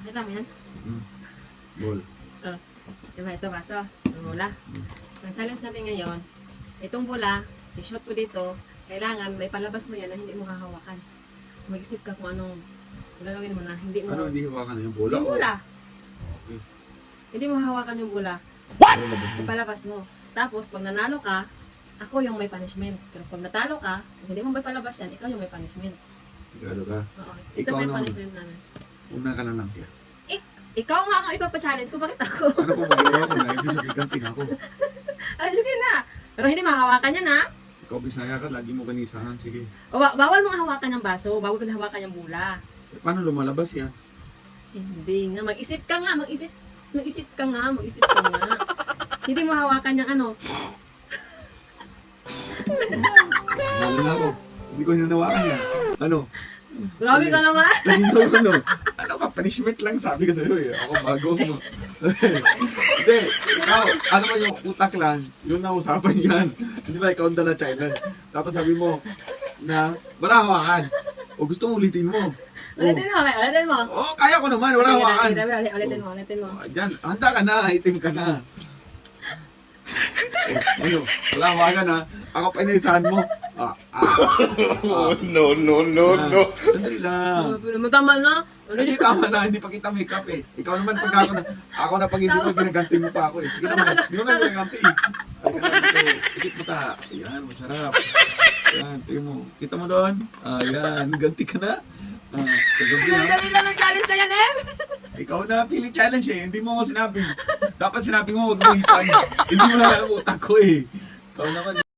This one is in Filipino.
Nakita mo yan? Hmm. Ball. Diba, ito baso. Ang bola. So, ang challenge natin ngayon, itong bola, i-shot ko dito, kailangan may palabas mo yan na hindi mo hahawakan. So, mag-isip ka kung anong gagawin mo na hindi mo... Ano, hindi hawakan yung bola? Yung bola. Okay. Hindi mo hahawakan yung bola. Ano, mo? Ipalabas mo. Tapos, pag nanalo ka, ako yung may punishment. Pero pag natalo ka, kung hindi mo may palabas yan, ikaw yung may punishment. Siguro ka. Oo. Ito Ikaw naman. punishment namin. Una ka na lang kaya. Ikaw nga ang ipapa-challenge ko, bakit ako? Ano kung magawa ko na? Ibig sabihin kanting ako. Ay, sige na. Pero hindi mahawakan yan, ha? Ikaw bisaya ka, lagi mo ganisahan. Sige. O, ba- bawal mong hawakan ng baso, bawal mong hawakan yung bola. Eh, Paano lumalabas yan? Hindi nga, mag-isip ka nga, mag-isip, mag-isip ka nga, mag-isip ka nga. hindi mo hawakan yung ano. Lalo na ako. Hindi ko hinawakan yan. Ano? Grabe ka naman. Nalinaw ko no. Punishment lang sabi ko sa'yo eh. Ako bago mo. Hindi, ikaw, ano ba yung utak lang, yun na usapan yan. Hindi ba ikaw ang dala challenge? Tapos sabi mo, na, wala hawakan. O gusto mo ulitin mo. O, Ulitin mo, ulitin mo. oh, kaya ko naman, wala hawakan. Ulitin mo, ulitin mo, ulitin mo. Oh, Diyan, handa ka na, itim ka na. Oh, ano, wala hawakan ha. Ako pa inaisahan mo. Ah, ah, ah. no, no, no, no. Sandali lang. Ano mo tama na? Hindi tama na, hindi pa kita make up eh. Ikaw naman pag ako na, ako na pag hindi mo ginaganti mo pa ako eh. Sige naman, hindi mo na ginaganti eh. Ko. Ikit mo ta. Ayan, masarap. Ayan, tingin mo. Kita mo doon? Ayan, ganti ka na. Ah, kagabi ha. Dali lang ang challenge na yan, eh. Ikaw na pili challenge eh. Hindi mo ako sinabi. Dapat sinabi mo, huwag mo hipan. Hindi mo na alam utak ko eh. Ikaw naman.